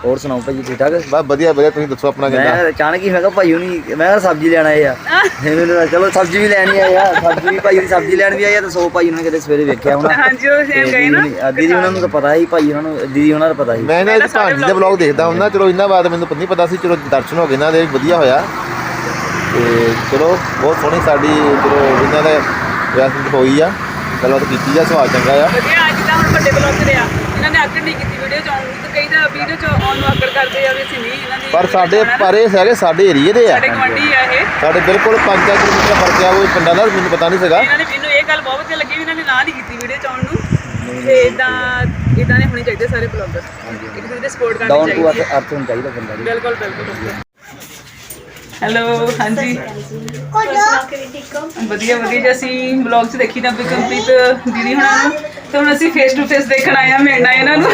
ਹੋਰ ਸੁਣਾਓ ਭਾਜੀ ਠੀਕ ਠਾਕ? ਬਸ ਵਧੀਆ ਵਧੀਆ ਤੁਸੀਂ ਦੱਸੋ ਆਪਣਾ ਕਿੱਦਾਂ? ਮੈਂ ਅਚਾਨਕ ਹੀ ਮੈਂ ਕਿਹਾ ਭਾਈ ਹੁਣੀ ਮੈਂ ਕਿਹਾ ਸਬਜ਼ੀ ਲੈਣ ਆਏ ਆ। ਮੈਨੂੰ ਲੱਗਾ ਚਲੋ ਸਬਜ਼ੀ ਵੀ ਲੈਣੀ ਆਏ ਆ। ਸਬਜ਼ੀ ਵੀ ਭਾਈ ਹੁਣੀ ਸਬਜ਼ੀ ਲੈਣ ਵੀ ਆਏ ਆ ਤੇ ਸੋ ਭਾਈ ਉਹਨਾਂ ਨੇ ਕਿਤੇ ਸਵੇਰੇ ਵੇਖਿਆ ਹੋਣਾ। ਹਾਂਜੀ ਉਹ ਸੇਮ ਗਏ ਦੀਦੀ ਨਾ। ਆ, ਦੀਦੀ ਉਹਨਾਂ ਨੂੰ ਤਾਂ ਪਤਾ ਸੀ ਭਾਈ ਉਹਨਾਂ ਨੂੰ ਦੀਦੀ ਉਹਨਾਂ ਦਾ ਪਤਾ ਸੀ। ਮੈਂ ਇਹਨਾਂ ਦੀ ਭਾਂਜੀ ਦੇ ਬਲੌਗ ਦੇਖਦਾ ਹੁੰਦਾ। ਚਲੋ ਇਹਨਾਂ ਬਾਰੇ ਮੈਨੂੰ ਨਹੀਂ ਪਤਾ ਸੀ ਚਲੋ ਦਰਸ਼ਨ ਹੋ ਗਏ ਇਹਨਾਂ ਦੇ ਵਧੀਆ ਹੋਇਆ। ਤੇ ਚਲੋ ਬਹੁਤ ਸੋਹਣੀ ਸਾਡੀ ਚਲੋ ਇਹਨਾਂ ਦਾ ਵਿਆਹ ਹੋਈ ਆ। ਗੱਲਬਾਤ ਕੀਤੀ ਆ ਸਵਾਲ ਚੰਗਾ ਆ। ਵਧੀਆ ਅੱਜ ਤਾਂ ਹੁਣ ਵੱਡੇ ਬਲੌਗ ਤੇ ਆ। ਨੇ ਆਕੜ ਨਹੀਂ ਕੀਤੀ ਵੀਡੀਓ ਚ ਆਉਣ ਨੂੰ ਤੇ ਕਈ ਤਾਂ ਵੀਡੀਓ ਚ ਆਉਣ ਨੂੰ ਆਕੜ ਕਰਦੇ ਆ ਵੀ ਅਸੀਂ ਨਹੀਂ ਇਹਨਾਂ ਦੀ ਪਰ ਸਾਡੇ ਨਾ। ਪਰੇ ਸਾਰੇ ਸਾਡੇ ਏਰੀਏ ਦੇ ਆ। ਸਾਡੇ ਗਵਾਂਢੀ ਆ ਇਹ। ਸਾਡੇ ਬਿਲਕੁਲ 5 ਕਿਲੋਮੀਟਰ ਫ਼ਰਕ ਆ ਉਹ ਪਿੰਡਾਂ ਦਾ ਮੈਨੂੰ ਪਤਾ ਨਹੀਂ ਸੀਗਾ। ਇਹਨਾਂ ਨੇ ਮੈਨੂੰ ਇਹ ਗੱਲ ਬਹੁਤ ਵਧੀਆ ਲੱਗੀ ਵੀ ਇਹਨਾਂ ਨੇ ਨਾ ਨਹੀਂ ਕੀਤੀ ਵੀਡੀਓ ਚ ਆਉਣ ਨੂੰ ਤੇ ਇਦਾਂ ਇਦਾਂ ਦੇ ਹੋਣੇ ਚਾਹੀਦੇ ਸਾਰੇ ਬਲੌਗਰ ਇੱਕ ਦੂਜੇ ਦੇ ਸਪੋਰਟ ਕਰਨੀ ਡਾਊਨ ਟੂ ਚਾਹੀਦੀ। ਅਰਥ ਹੋਣਾ ਚਾਹੀਦਾ ਬੰਦਾ ਜੀ ਬਿਲਕੁਲ ਬਿਲਕੁਲ। ਹੈਲੋ ਹਾਂਜੀ। ਵਧੀਆ ਵਧੀਆ ਜੀ ਅਸੀਂ ਬਲੌਗ 'ਚ ਦੇਖੀ ਤਾਂ ਕੰਪਲੀਟ ਦੀਦੀ ਹੁਣਾਂ ਨੂੰ। ਤੇ ਹੁਣ ਅਸੀਂ ਫੇਸ ਟੂ ਫੇਸ ਦੇਖਣ ਆਏ ਆ ਮਿਲਣਾ ਇਹਨਾਂ ਨੂੰ।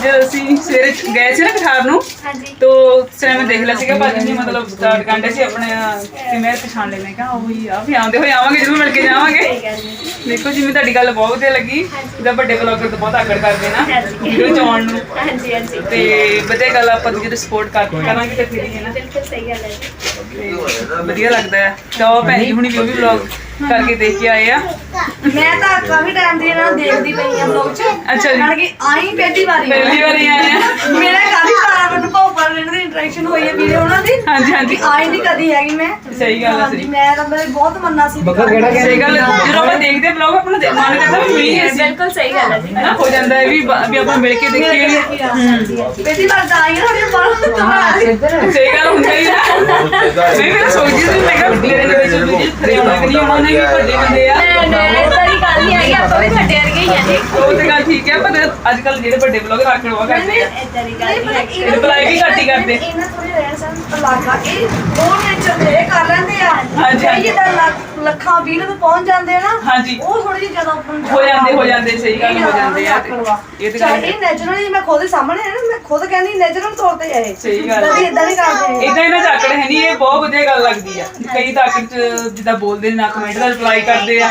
ਜਦੋਂ ਅਸੀਂ ਸਵੇਰੇ ਗਏ ਸੀ ਨਾ ਕਠਾਰ ਨੂੰ ਹਾਂਜੀ। ਤੋ ਉਸ ਟਾਈਮ ਮੈਂ ਦੇਖ ਲਿਆ ਸੀਗਾ ਭਾਜੀ ਜੀ ਮਤਲਬ ਸਟਾਰਟ ਕਰਦੇ ਸੀ ਆਪਣੇ ਮੈਂ ਪਛਾਣ ਮੈਂ ਕਿਹਾ ਉਹ ਆ ਵੀ ਆਉਂਦੇ ਹੋਏ ਆਵਾਂਗੇ ਜਰੂਰ ਮਿਲ ਕੇ ਜਾਵਾਂਗੇ। ਦੇਖੋ ਜਿਵੇਂ ਤੁਹਾਡੀ ਗੱਲ ਬਹੁਤ ਵਧੀਆ ਲੱਗੀ ਜਿਹਦਾ ਵੱਡੇ ਬਲੌਗਰ ਤਾਂ ਬਹੁਤ ਆਕੜ ਕਰਦੇ ਨਾ। ਵੀਡੀਓ ਚ ਆਉਣ ਨੂੰ। ਹਾਂਜੀ ਹਾਂਜੀ। ਤੇ ਵਧੀਆ ਗੱਲ ਆਪਾਂ ਦੂਜੇ ਦੀ ਸਪੋਰਟ ਕਰ ਕਰਾਂਗੇ ਤੇ ਫਿਰ ਹੀ ਹੈ ਨਾ। ਬਿਲਕੁਲ ਸਹੀ ਗੱਲ ਹੈ ਜੀ ਤੇ ਵਧੀਆ ਲੱਗਦਾ ਹੈ। ਤਾਂ ਉਹ ਭੈਣ ਜੀ ਹੁਣੀ ਵੀ ਵੀ ਵਲੌਗ ਕਰਕੇ ਦੇਖ ਕੇ ਆਏ ਆ। ਮੈਂ ਤਾਂ ਕਾਫੀ ਟਾਈਮ ਦੀ ਇਹਨਾਂ ਨੂੰ ਦੇਖਦੀ ਪਈ ਆ ਬਲੌਗ 'ਚ। ਅੱਛਾ ਜੀ। ਕਿ ਆਈ ਪਹਿਲੀ ਵਾਰੀ। ਆ। ਪਹਿਲੀ ਵਾਰੀ ਆਏ ਆ। ਮੇਰਾ ਕਾਫੀ ਸਾਰਾ ਮੈਨੂੰ ਨਾਲ ਇਹਨਾਂ ਦੀ ਇੰਟਰੈਕਸ਼ਨ ਹੋਈ ਹੈ ਵੀਡੀਓ ਉਹਨਾਂ ਦੀ। ਹਾਂਜੀ ਹਾਂਜੀ। ਆਈ ਨਹੀਂ ਕਦੀ ਹੈਗੀ ਮੈਂ। ਸਹੀ ਗੱਲ ਹੈ ਹਾਂਜੀ ਸਹੀ। ਮੈਂ ਤਾਂ ਮੇਰੇ ਬਹੁਤ ਮੰਨਾ ਸੀ ਬੱਕਰ ਕਿਹੜਾ ਸਹੀ ਗੱਲ ਹੈ। ਦੇ- ਮਨ ਕਰਦਾ ਵੀ ਬਿਲਕੁਲ ਸਹੀ ਗੱਲ ਹੈ ਜੀ। ਹੋ ਜਾਂਦਾ ਹੈ ਵੀ ਬ- ਵੀ ਆਪਾਂ ਮਿਲ ਕੇ ਦੇਖੀਏ। ਪਹਿਲੀ ਵਾਰ ਤਾਂ ਆਈ ਨਾ ਥੋੜੀ ਬਾਹਰ ਤੋਂ ਸਹੀ ਗੱਲ ਹੁੰਦਾ ਹੀ ਨਾ ਮੈਂ ਵੀ ਤਾਂ ਸੋਚਦੀ ਸੀ ਮੈਂ ਕਿਹਾ ਮੇਰੇ ਦੇ ਵਿੱਚ ਵੀ ਖਰੇ ਆਉਣਾ ਕਿ ਨਹੀਂ ਆਉਣਾ ਨਹੀਂ ਵੱਡੇ ਬੰਦੇ ਆ। ਨਹੀਂ ਗੱਲ ਨਹੀਂ ਆਈ ਆਪਾਂ ਵੀ ਤੁਹਾਡੇ ਵਰਗੇ ਹੀ ਆ ਜੀ। ਉਹ ਤੇ ਗੱਲ ਠੀਕ ਹੈ ਪਰ ਅੱਜ ਕੱਲ ਜਿਹੜੇ ਵੱਡੇ ਬਲੌਗਰ ਆਖਣ ਉਹ ਕਰਦੇ ਆ। ਇਦਾਂ ਦੀ ਗੱਲ ਨਹੀਂ ਹੈਗੀ। ਰਿਪਲਾਈ ਵੀ ਘੱਟ ਹੀ ਕਰਦੇ। ਇਹਨਾਂ ਥੋੜੀ ਰਹਿਣ ਸਨ ਅਲੱਗ ਆ ਇਹ ਉਹ ਨੇਚਰ ਦੇ ਕਰ ਲੈਂਦੇ ਆ। ਹਾਂਜੀ, ਕਈ ਜਿੱਦਾਂ ਲੱਖ- ਲੱਖਾਂ ਵੀਹ ਨੂੰ ਪਹੁੰਚ ਜਾਂਦੇ ਆ ਨਾ ਹਾਂਜੀ। ਉਹ ਥੋੜੀ ਜਿਹੀ ਜ਼ਿਆਦਾ ਉੱਪਰ ਨੂੰ ਹੋ ਜਾਂਦੇ ਹੋ ਜਾਂਦੇ ਸਹੀ ਗੱਲ ਹੋ ਜਾਂਦੇ ਆ ਤੇ ਇਹ ਤੇ ਗੱਲ ਚਾਹੇ ਨੈਚੁਰਲੀ ਮੈਂ ਖੁਦ ਸਾਹਮਣੇ ਹੈ ਨਾ ਮੈਂ ਖੁਦ ਕਹਿੰਦੀ ਨੈਚੁਰਲ ਤੌਰ ਤੇ ਹੈ ਇਹ। ਸਹੀ ਗੱਲ ਇਦਾਂ ਹੈ। ਵੀ ਇਦਾਂ ਵੀ ਕਰਦੇ। ਆ ਇਦਾਂ ਇਹਨਾਂ ਝਾਕੜ ਹੈ ਨਹੀਂ ਇਹ ਬਹੁਤ ਵਧੀਆ ਗੱਲ ਲੱਗਦੀ ਆ। ਕਈ ਤਾਂ ਆਖਿਰ ਚ ਜਿੱਦਾਂ ਬੋਲਦੇ ਨੇ ਨਾ ਕਮੈਂਟ ਦਾ ਰਿਪਲਾਈ ਕਰਦੇ ਆ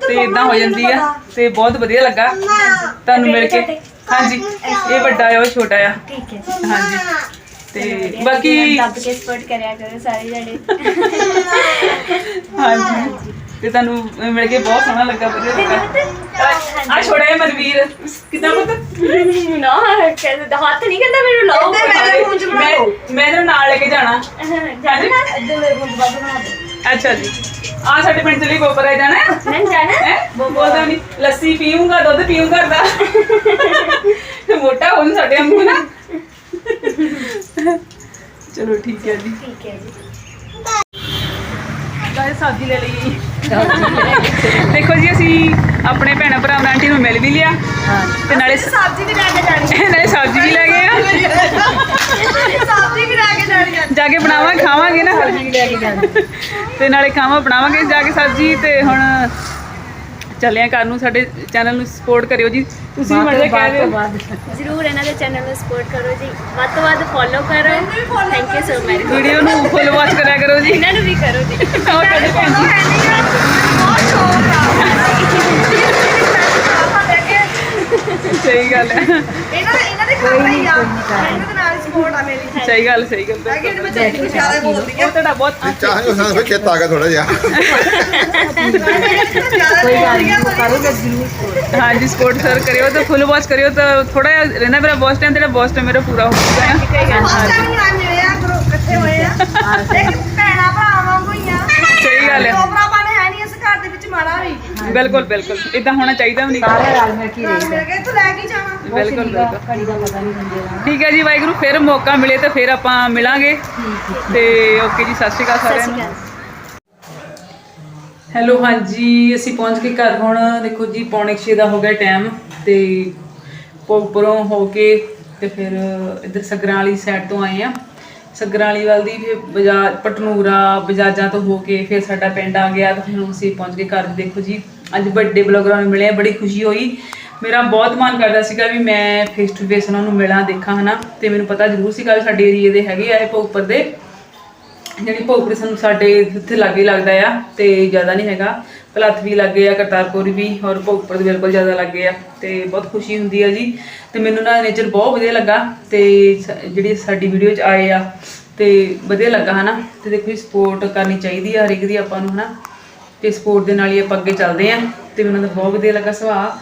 ਤੇ ਇਦਾਂ ਹੋ ਜਾਂਦੀ ਆ ਤੇ ਬਹੁਤ ਵਧੀਆ ਲੱਗਾ। ਤੁਹਾਨੂੰ ਮਿਲ ਕੇ। ਹਾਂਜੀ ਇਹ ਵੱਡਾ ਆ ਉਹ ਛੋਟਾ ਆ। ਠੀਕ ਹੈ। ਹਾਂਜੀ। ਤੇ ਬਾਕੀ ਦੱਬ ਕੇ ਸਪੋਰਟ ਕਰਿਆ ਕਰੋ ਸਾਰੇ ਜਣੇ। ਹਾਂਜੀ। ਤੇ ਤੁਹਾਨੂੰ ਮਿਲ ਕੇ ਬਹੁਤ ਸੋਹਣਾ ਲੱਗਾ ਵਧੀਆ ਲੱਗਾ। ਆ ਛੋਟਾ ਜਿਹਾ ਮਨਵੀਰ ਕਿਦਾਂ ਪੁੱਤ? ਨਾ ਕਹਿੰਦਾ ਹੱਥ ਨਹੀਂ ਕਹਿੰਦਾ ਮੈਨੂੰ ਲਾਓ। ਮੈਂ ਮੈਂ ਇਹਨੂੰ ਨਾਲ ਲੈ ਕੇ ਜਾਣਾ। ਜਾਣਾ? ਨਾ ਇੱਧਰ ਮੇਰੇ ਕੋਲ ਵੱਧ ਬਣਾ ਦੇ ਅੱਛਾ ਜੀ। ਆ ਸਾਡੇ ਪਿੰਡ ਚ ਲਈ ਗੋਪਰ ਆ ਜਾਣਾ। ਹੈ ਮੈਂ ਜਾਣਾ। ਨਹੀਂ ਲੱਸੀ ਪੀਊਂਗਾ ਦੁੱਧ ਪੀਊਂਗਾ ਦਾ ਮੋਟਾ ਹੋਣ ਸਾਡੇ ਵਾਂਗੂ ਨਾ। ਚਲੋ ਠੀਕ ਹੈ ਜੀ। ਠੀਕ ਹੈ ਜੀ। ਗਾਇ ਸਬਜ਼ੀ ਲੈ ਲਈ। ਦੇਖੋ ਜੀ ਅਸੀਂ ਆਪਣੇ ਭੈਣਾਂ ਭਰਾ ਆਂਟੀ ਨੂੰ ਮਿਲ ਵੀ ਲਿਆ। ਤੇ ਨਾਲੇ ਸਬਜ਼ੀ ਵੀ ਲੈ ਕੇ ਜਾਣੀ ਨਾਲੇ ਸਬਜ਼ੀ ਵੀ ਲੈ ਗਏ ਆ। ਸਬਜ਼ੀ ਵੀ ਲੈ ਕੇ ਜਾਣੀ ਜਾ ਕੇ ਬਣਾਵਾਂਗੇ ਖਾਵਾਂਗੇ ਨਾ। ਸਬਜ਼ੀ ਲੈ ਕੇ ਜਾਣੀ ਤੇ ਨਾਲੇ ਖਾਵਾਂ ਬਣਾਵਾਂਗੇ ਜਾ ਕੇ ਸਬਜ਼ੀ ਤੇ ਹੁਣ ਚੱਲੇ ਆ ਨੂੰ ਸਾਡੇ ਚੈਨਲ ਨੂੰ ਸਪੋਰਟ ਕਰਿਓ ਜੀ। ਤੁਸੀਂ ਵੀ ਮਰਦੇ ਕਹਿ ਰਹੇ ਹੋ। ਜ਼ਰੂਰ ਇਹਨਾਂ ਦੇ ਚੈਨਲ ਨੂੰ ਸਪੋਰਟ ਕਰੋ ਜੀ। ਵੱਧ ਤੋਂ ਵੱਧ ਫੋਲੋ ਕਰੋ। Thank you so much video ਨੂੰ ਫੁੱਲ ਵਾਚ ਕਰਿਆ ਕਰੋ ਜੀ। ਇਹਨਾਂ ਨੂੰ ਵੀ ਕਰੋ ਜੀ। ਹੋਰ ਤੁਹਾਡੇ ਭੈਣ ਜੀ ਸਹੀ ਗੱਲ ਹੈ। ਇਹਨਾਂ ਇਹਨਾਂ ਦੇ ਕੰਮ ਹੀ ਆ। ਸਪੋਰਟ ਆ ਮੇਰੀ। ਸਹੀ ਗੱਲ ਸਹੀ ਗੱਲ ਕਿ ਮੈਂ ਚੱਲੀ ਜ਼ਿਆਦਾ ਬੋਲਦੀ ਉਹ ਤੁਹਾਡਾ ਬਹੁਤ ਚਾਹ ਜੋ ਸਾਨੂੰ ਚੇਤਾ ਆ ਗਿਆ ਥੋੜਾ ਜਿਹਾ। ਕੋਈ ਗੱਲ ਨਹੀਂ ਕਰੂਗਾ ਹਾਂਜੀ ਸਪੋਰਟ ਸਰ ਕਰਿਓ ਤੇ ਫੁੱਲ ਵਾਚ ਕਰਿਓ ਤਾਂ ਥੋੜਾ ਜਿਹਾ ਰਹਿੰਦਾ ਮੇਰਾ ਬੌਸ ਟਾਈਮ ਤੇਰਾ ਬੌਸ ਟਾਈਮ ਮੇਰਾ ਪੂਰਾ ਹੋ ਜਾਊਗਾ ਬਹੁਤ ਟਾਈਮ ਨਾਲ ਮਿਲੇ ਆ ਗਰੁੱਪ ਇਕੱਠੇ ਹੋਏ ਆ। ਇੱਕ ਭੈਣਾ ਭਰਾ ਵਾਂਗੂ ਹੀ ਆ। ਸਹੀ ਗੱਲ ਹੈ। ਦੋ ਭਰਾਵਾਂ ਨੇ ਹੈ ਨਹੀਂ ਇਸ ਘਰ ਦੇ ਵਿੱਚ ਮਾੜਾ ਵੀ ਬਿਲਕੁਲ ਬਿਲਕੁਲ। ਇਦਾਂ ਹੋਣਾ ਚਾਹੀਦਾ ਵੀ ਨਹੀਂ। ਨਾਲ ਮਿਲ ਕੇ ਤੂੰ ਲੈ ਕੇ ਜਾਣਾ ਬਿਲਕੁਲ ਬਿਲਕੁਲ। ਠੀਕ ਹੈ ਜੀ ਵਾਹਿਗੁਰੂ ਫਿਰ ਮੌਕਾ ਮਿਲੇ ਤਾਂ ਫਿਰ ਆਪਾਂ ਮਿਲਾਂਗੇ। ਤੇ ਓਕੇ ਜੀ ਸਤਿ ਸ਼੍ਰੀ ਅਕਾਲ ਸਾਰਿਆਂ ਸ਼੍ਰੀ ਨੂੰ ਹੈਲੋ ਹਾਂਜੀ ਅਸੀਂ ਪਹੁੰਚ ਕੇ ਘਰ ਹੁਣ। ਦੇਖੋ ਜੀ ਪੌਣੇ 6 ਦਾ ਹੋ ਗਿਆ ਟਾਈਮ ਤੇ ਉੱਪਰੋਂ ਹੋ ਕੇ ਤੇ ਫਿਰ ਇੱਧਰ ਸਗਰਾਂ ਵਾਲੀ ਸਾਈਡ ਤੋਂ ਆਏ ਆ ਸਗਰਾਂ ਵੱਲ ਦੀ ਫਿਰ ਬਾਜ਼ਾਰ ਪਟਨੂਰਾ, ਬਜਾਜਾਂ ਤੋਂ ਹੋ ਕੇ ਫਿਰ ਸਾਡਾ ਪਿੰਡ ਆ ਗਿਆ ਤੇ ਫਿਰ ਅਸੀਂ ਪਹੁੰਚ ਕੇ ਘਰ ਦੇਖੋ ਜੀ। ਅੱਜ ਵੱਡੇ ਬਲੌਗਰਾਂ ਨੂੰ ਮਿਲਿਆ ਬੜੀ ਖੁਸ਼ੀ ਹੋਈ। ਮੇਰਾ ਬਹੁਤ ਮਨ ਕਰਦਾ ਸੀਗਾ ਵੀ ਮੈਂ ਫੇਸ ਟੂ ਫੇਸ ਉਹਨਾਂ ਨੂੰ ਮਿਲਾਂ, ਦੇਖਾਂ ਹਨਾ। ਤੇ ਮੈਨੂੰ ਪਤਾ ਜ਼ਰੂਰ ਸੀਗਾ ਵੀ ਸਾਡੇ ਏਰੀਏ ਦੇ ਹੈਗੇ ਆ ਇਹ ਭੋਗਪੁਰ ਦੇ ਜਿਹੜੀ ਭੋਗਪੁਰ ਸਾਨੂੰ ਸਾਡੇ ਇੱਥੇ ਲਾਗੇ ਲੱਗਦਾ ਆ ਤੇ ਜ਼ਿਆਦਾ ਨਹੀਂ ਹੈਗਾ। ਭਲੱਥ ਵੀ ਲੱਗੇ ਆ ਕਰਤਾਰਪੁਰ ਵੀ ਔਰ ਭੋਗਪੁਰ ਦੇ ਬਿਲਕੁਲ ਜ਼ਿਆਦਾ ਲੱਗੇ ਆ ਤੇ ਬਹੁਤ ਖੁਸ਼ੀ ਹੁੰਦੀ ਆ ਜੀ। ਤੇ ਮੈਨੂੰ ਨਾ ਨੇਚਰ ਬਹੁਤ ਵਧੀਆ ਲੱਗਾ ਤੇ ਸ- ਜਿਹੜੀ ਸਾਡੀ ਵੀਡੀਓ 'ਚ ਆਏ ਆ ਤੇ ਵਧੀਆ ਲੱਗਾ ਹਨਾ। ਤੇ ਦੇਖੋ ਸਪੋਰਟ ਕਰਨੀ ਚਾਹੀਦੀ ਆ ਹਰ ਇੱਕ ਦੀ ਆਪਾਂ ਨੂੰ ਹਨਾ। ਤੇ ਸਪੋਰਟ ਦੇ ਨਾਲ ਹੀ ਆਪਾਂ ਅੱਗੇ ਚੱਲਦੇ ਆ ਤੇ ਮੈਨੂੰ ਤਾਂ ਬਹੁਤ ਵਧੀਆ ਲੱਗਾ ਸੁਭਾਅ।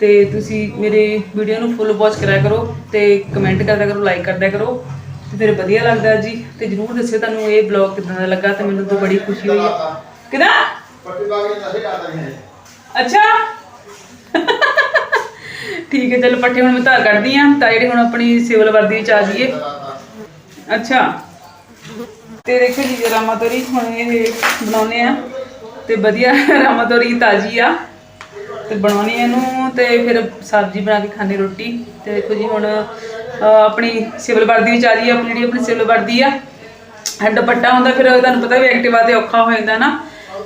ਤੇ ਤੁਸੀਂ ਮੇਰੇ ਵੀਡੀਓ ਨੂੰ ਫੁੱਲ ਵਾਚ ਕਰਿਆ ਕਰੋ ਤੇ ਕਮੈਂਟ ਕਰਦਿਆ ਕਰੋ ਲਾਈਕ ਕਰਦਿਆ ਕਰੋ। ਤੇ ਫਿਰ ਵਧੀਆ ਲੱਗਦਾ ਜੀ। ਤੇ ਜਰੂਰ ਦੱਸਿਓ ਤੁਹਾਨੂੰ ਇਹ ਬਲੌਗ ਕਿਦਾਂ ਦਾ ਲੱਗਾ ਤੇ ਮੈਨੂੰ ਤਾਂ ਬੜੀ ਖੁਸ਼ੀ ਹੋਈ ਕਿਦਾਂ? ਅੱਛਾ। ਠੀਕ ਹੈ ਚਲ ਪੱਠੇ ਹੁਣ ਮੈਂ ਧਾਰ ਕੱਢਦੀ ਆ ਤਾਂ ਜਿਹੜੇ ਹੁਣ ਆਪਣੀ ਸਿਵਲ ਵਰਦੀ ਵਿੱਚ ਆ ਜਾਈਏ। ਅੱਛਾ। ਤੇ ਦੇਖੋ ਜੀ ਰਾਮਾ ਤੋਰੀ ਹੁਣ ਇਹ ਬਣਾਉਨੇ ਆ ਤੇ ਵਧੀਆ ਰਾਮਾਤੋਰੀ ਤਾਜ਼ੀ ਆ। ਤੇ ਬਣਾਉਣੀ ਇਹਨੂੰ ਤੇ ਫਿਰ ਸਬਜ਼ੀ ਬਣਾ ਕੇ ਖਾਣੀ ਰੋਟੀ। ਤੇ ਦੇਖੋ ਜੀ ਹੁਣ ਅਹ, ਆਪਣੀ ਸਿਵਲ ਵਰਦੀ ਵਿੱਚ ਆ ਰਹੀ ਹੈ ਆਪਣੀ ਜਿਹੜੀ ਆਪਣੀ ਸਿਵਲ ਵਰਦੀ ਆ। ਹੈ ਦੁਪੱਟਾ ਹੁੰਦਾ ਫਿਰ ਤੁਹਾਨੂੰ ਪਤਾ ਵੀ ਐਕਟਿਵਾ ਤੇ ਔਖਾ ਹੋ ਜਾਂਦਾ ਨਾ।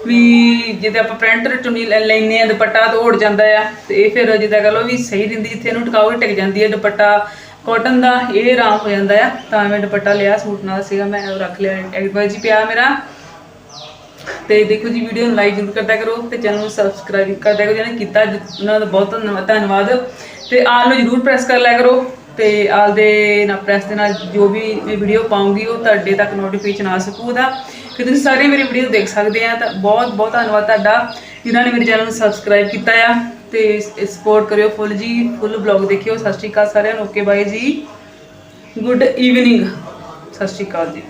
ਵੀ ਜਿੱਦੇ ਆਪਾਂ ਪ੍ਰਿੰਟ ਚੁੰਨੀ ਲੈ- ਲੈਨੇ ਆ ਦੁਪੱਟਾ ਤਾਂ ਉੜ ਜਾਂਦਾ ਆ, ਤੇ ਇਹ ਫਿਰ ਜਿੱਦਾਂ ਕਹ ਲਓ ਵੀ ਸਹੀ ਰਹਿੰਦੀ ਜਿੱਥੇ ਇਹਨੂੰ ਟਿਕਾਉ ਟਿਕ ਜਾਂਦੀ ਹੈ, ਦੁਪੱਟਾ ਕਾਟਨ ਦਾ ਇਹ ਆਰਾਮ ਹੋ ਜਾਂਦਾ ਆ, ਤਾਂ ਮੈਂ ਦੁਪੱਟਾ ਲਿਆ, ਸੂਟ ਨਾਲ ਸੀਗਾ, ਮੈਂ ਉਹ ਰੱਖ ਲਿਆ ਐਕਟਿਵਾ ਹੀ ਪਿਆ ਮੇਰਾ। ਤੇ ਦੇਖੋ ਜੀ, ਵੀਡੀਓ ਨੂੰ ਲਾਈਕ ਜ਼ਰੂਰ ਕਰਦਿਆ ਕਰੋ, ਤੇ ਚੈਨਲ ਨੂੰ ਸਬਸਕ੍ਰਾਈਬ ਕਰਦਾ ਕਰੋ, ਜਿਹਨੇ ਕੀਤਾ, ਉਹਨਾਂ ਦਾ ਬਹੁਤ ਧੰਨਵਾਦ ਧੰਨਵਾਦ। ਤੇ ਆਲ ਨੂੰ ਜ਼ਰੂਰ ਪ੍ਰੈਸ ਕਰ ਲਿਆ ਕਰੋ, ਤੇ ਆਲ ਦੇ ਨਾਲ ਪ੍ਰੈਸ ਦੇ ਨਾਲ ਜੋ ਵੀ ਵੀਡੀਓ ਪਾਉਂਗੀ, ਉਹ ਤੁਹਾਡੇ ਤੱਕ ਨੋਟੀਫਿਕੇਸ਼ਨ ਆ ਸਕੂ ਉਹਦਾ। ਕਿ ਤੁਸੀਂ ਸਾਰੇ ਮੇਰੀ ਵੀਡੀਓ ਦੇਖ ਸਕਦੇ ਆ, ਤਾਂ ਬਹੁਤ ਬਹੁਤ ਧੰਨਵਾਦ ਤੁਹਾਡਾ, ਜਿਨ੍ਹਾਂ ਨੇ ਮੇਰੇ ਚੈਨਲ ਨੂੰ ਸਬਸਕ੍ਰਾਈਬ ਕੀਤਾ ਆ, ਤੇ ਸਪੋਰਟ ਕਰਿਓ ਫੁੱਲ ਜੀ, ਫੁੱਲ ਬਲੌਗ ਦੇਖਿਓ, ਸਤਿ ਸ਼੍ਰੀ ਅਕਾਲ ਸਾਰਿਆਂ ਨੂੰ ਓਕੇ ਬਾਏ ਜੀ ਗੁੱਡ ਈਵਨਿੰਗ ਸਤਿ ਸ਼੍ਰੀ ਅਕਾਲ ਜੀ।